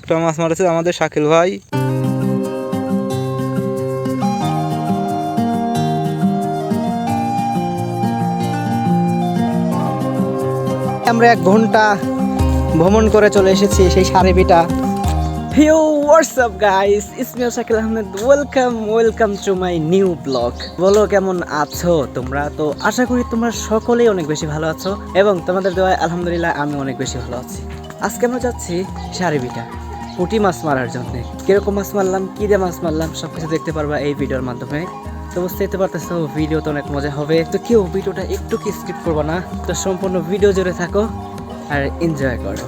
একটা মাছ মারেছে আমাদের শাকিল ভাই। আমরা এক ঘণ্টা ভ্রমণ করে চলে এসেছি সেই সারেবিটা। Hi what's up guys Shakil Ahmed welcome welcome to my new blog বলো কেমন আছো তোমরা? তো আশা করি তোমরা সকলেই অনেক বেশি ভালো আছো এবং তোমাদের দোয়ায় আলহামদুলিল্লাহ আমি অনেক বেশি ভালো আছি। আজকে আমরা যাচ্ছি সারেবিটা। পুঁটি মাছ মারার জন্য কীরকম মাছ মারলাম, কী দিয়ে মাছ মারলাম সব কিছু দেখতে পারবা এই ভিডিওর মাধ্যমে। তো বুঝতেই পারতেছো ভিডিও তো অনেক মজা হবে। তো কেউ ভিডিওটা একটু কি স্কিপ করব না? তো সম্পূর্ণ ভিডিও জুড়ে থাকো আর এনজয় করো।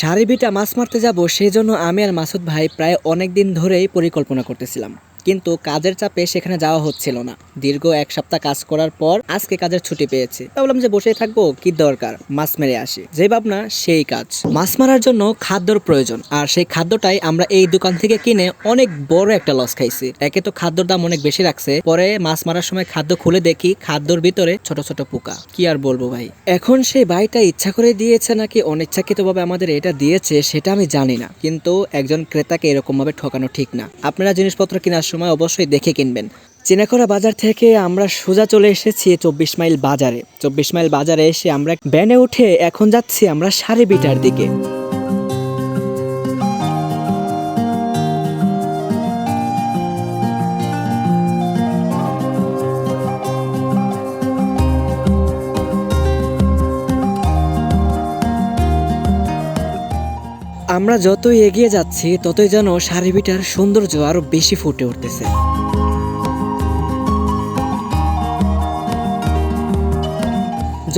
সারিবিটা মাছ মারতে যাব সেই জন্য আমি আর মাসুদ ভাই প্রায় অনেক দিন ধরেই পরিকল্পনা করতেছিলাম। কিন্তু কাজের চাপে সেখানে যাওয়া হচ্ছিল না। দীর্ঘ এক সপ্তাহ কাজ করার পর আজকে কাজের ছুটি পেয়েছি। ভাবলাম যে বসে থাকব, কি দরকার? মাছ মেরে আসি। যে ভাবনা, সেই কাজ। মাছ মারার জন্য খাদ্যর প্রয়োজন, আর সেই খাদ্যটাই আমরা এই দোকান থেকে কিনে অনেক বড় একটা লস খাইছি। একে তো খাদ্যর দাম অনেক বেশি রাখছে, পরে মাছ মারার সময় খাদ্য খুলে দেখি খাদ্যর ভিতরে ছোট ছোট পোকা। কি আর বলব ভাই? এখন সেই ভাইটা ইচ্ছা করে দিয়েছে নাকি অনিচ্ছাকৃতভাবে আমাদের এটা দিয়েছে, সেটা আমি জানি না। কিন্তু একজন ক্রেতাকে এরকম ভাবে ঠকানো ঠিক না। আপনারা জিনিসপত্র কেনার সময় অবশ্যই দেখে কিনবেন। চিনাকড়া বাজার থেকে আমরা সোজা চলে এসেছি চব্বিশ মাইল বাজারে। চব্বিশ মাইল বাজারে এসে আমরা ব্যানে উঠে এখন যাচ্ছি আমরা সাড়ে বিটার দিকে। আমরা যতই এগিয়ে যাচ্ছি, ততই যেন সারিবিটার সৌন্দর্য আরও বেশি ফুটে উঠতেছে।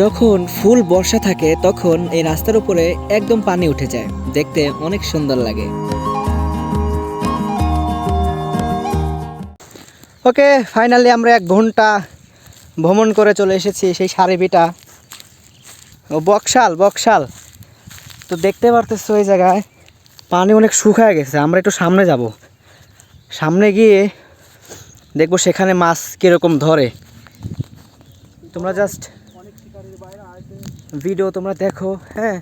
যখন ফুল বর্ষা থাকে, তখন এই রাস্তার উপরে একদম পানি উঠে যায়। দেখতে অনেক সুন্দর লাগে। ওকে, ফাইনালি আমরা এক ঘণ্টা ভ্রমণ করে চলে এসেছি সেই সারিবিটা ও, বকশাল বকশাল। তো দেখতে পারতেছো ওই জায়গায়, পানি অনেক শুকায় গেছে, আমরা একটু সামনে যাব। সামনে গিয়ে দেখব সেখানে মাছ কীরকম ধরে। তোমরা জাস্ট ভিডিও তোমরা দেখো হ্যাঁ?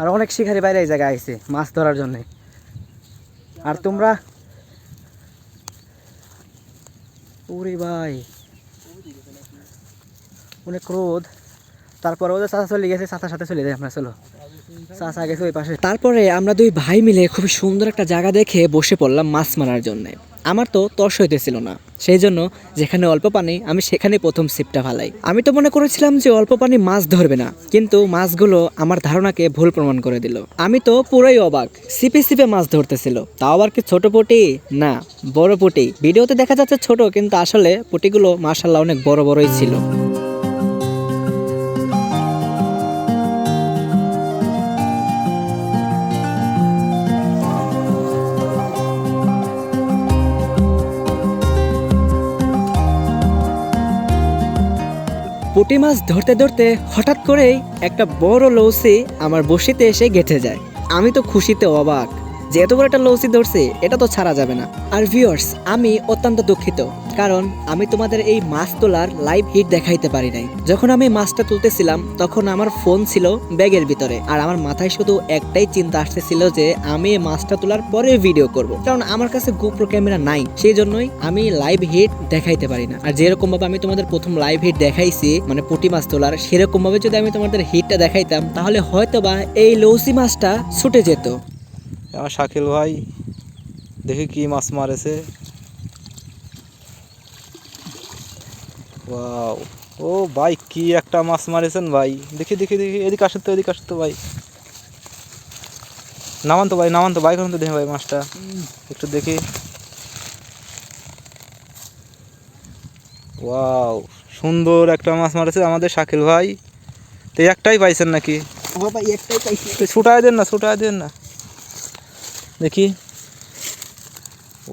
আর অনেক শিকারি বাইরে এই জায়গায় আইছে মাছ ধরার জন্যে। আর তোমরা? ওরে ভাই, অনেক রোদ। তারপরে ওদের চাষা চলে গেছে চাষার সাথে চলে যায় আমরা, চলো। চাষা গেছে ওই পাশে। তারপরে আমরা দুই ভাই মিলে খুব সুন্দর একটা জায়গা দেখে বসে পড়লাম মাছ মারার জন্য। আমার তো তর্স হইতেছিল না, সেই জন্য যেখানে অল্প পানি, আমি সেখানে প্রথম সিপটা ফালাই। আমি তো মনে করেছিলাম যে অল্প পানি মাছ ধরবে না, কিন্তু মাছগুলো আমার ধারণাকে ভুল প্রমাণ করে দিল। আমি তো পুরোই অবাক সিপে সিপে মাছ ধরতেছিল। তাও আবার কি ছোট পুটি? না, বড় পুটি। ভিডিওতে দেখা যাচ্ছে ছোট, কিন্তু আসলে পুটিগুলো মার্শাল্লাহ অনেক বড় বড়ই ছিল। পুঁটি মাছ ধরতে ধরতে হঠাৎ করেই একটা বড় লৌসি আমার বসিতে এসে গেঁথে যায়। আমি তো খুশিতে অবাক। যে এত বড় একটা লৌসি ধরছে, এটা তো ছাড়া যাবে না। আর ভিউয়ার্স আমি অত্যন্ত দুঃখিত, কারণ আমি তোমাদের এই মাছ তোলার লাইভ হিট দেখাইতে পারি নাই। যখন আমি মাছটা তুলতেছিলাম, তখন আমার ফোন ছিল ব্যাগের ভিতরে, আর আমার মাথায় শুধু একটাই চিন্তা আসতেছিল যে আমি মাছটা তোলার পরে ভিডিও করব। কারণ আমার কাছে গোপ্রো ক্যামেরা নাই, সেই জন্যই আমি লাইভ হিট দেখাইতে পারি না। আর যেরকম ভাবে আমি তোমাদের প্রথম লাইভ হিট দেখাইছি মানে পুঁটি মাছ তোলার সেরকম ভাবে যদি আমি তোমাদের হিটটা দেখাইতাম, তাহলে হয়তোবা এই লৌসি মাছটা ছুটে যেত। আমার শাকিল ভাই দেখি কি মাছ মারেছে। ওয়াও ও ভাই কি একটা মাছ মারেছেন ভাই। দেখি দেখি দেখি এদিকে আসেন তো এদিকে আসেন তো ভাই। নামান তো ভাই নামান তো ভাই করুন তো দেখি ভাই মাছটা। একটু দেখি। ওয়াও সুন্দর একটা মাছ মারেছে আমাদের শাকিল ভাই। তো একটাই পাইছেন নাকি? একটাই ছুটায় দেন না ছুটায় দেন না। দেখি।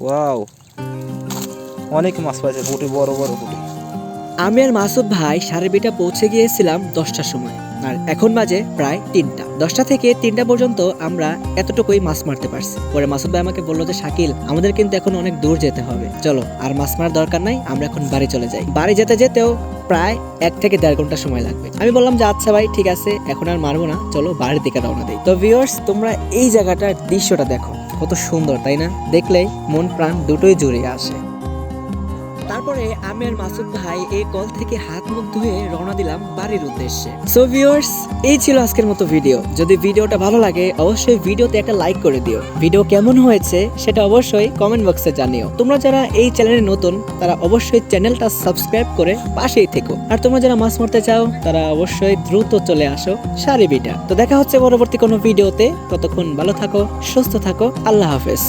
ওয়াও। অনেক মাছ পাইছে পুটি, বড় বড় পুটি। আমি আর মাসুদ ভাই সাড়ে বিটা পৌঁছে গিয়েছিলাম দশটার সময়, আর এখন বাজে প্রায় তিনটা। দশটা থেকে তিনটা পর্যন্ত আমরা এতটুকুই মাছ মারতে পারছি। পরে মাসুদ ভাই আমাকে বলল যে, শাকিল, আমাদের কিন্তু এখন অনেক দূর যেতে হবে। চলো, আর মাছ মারার দরকার নাই, আমরা এখন বাড়ি চলে যাই। বাড়ি যেতে যেতেও প্রায় এক থেকে দেড় ঘণ্টা সময় লাগবে। আমি বললাম যে আচ্ছা ভাই, ঠিক আছে, এখন আর মারবো না, চলো বাড়ির দিকে রওনা দিই। তো ভিউয়ার্স তোমরা এই জায়গাটার দৃশ্যটা দেখো। কত সুন্দর, তাই না? দেখলেই মন প্রাণ দুটোই জুড়ে আসে। তারপরে আমি আর মাসুদ ভাই এই কল থেকে হাত মুখ ধুয়ে রওনা দিলাম বাড়ির উদ্দেশ্যে। সো ভিউয়ার্স এই ছিল আজকের মতো ভিডিও যদি ভিডিওটা ভালো লাগে, অবশ্যই ভিডিওতে একটা লাইক করে দিও। ভিডিও কেমন হয়েছে, সেটা অবশ্যই কমেন্ট বক্সে জানিও। তোমরা যারা এই চ্যানেলে নতুন, তারা অবশ্যই চ্যানেলটা সাবস্ক্রাইব করে পাশেই থেকো। আর তোমরা যারা মাছ মারতে চাও, তারা অবশ্যই দ্রুত চলে আসো সারিবিটা তো দেখা হচ্ছে পরবর্তী কোনো ভিডিওতে ততক্ষণ ভালো থাকো, সুস্থ থাকো, আল্লাহ হাফেজ।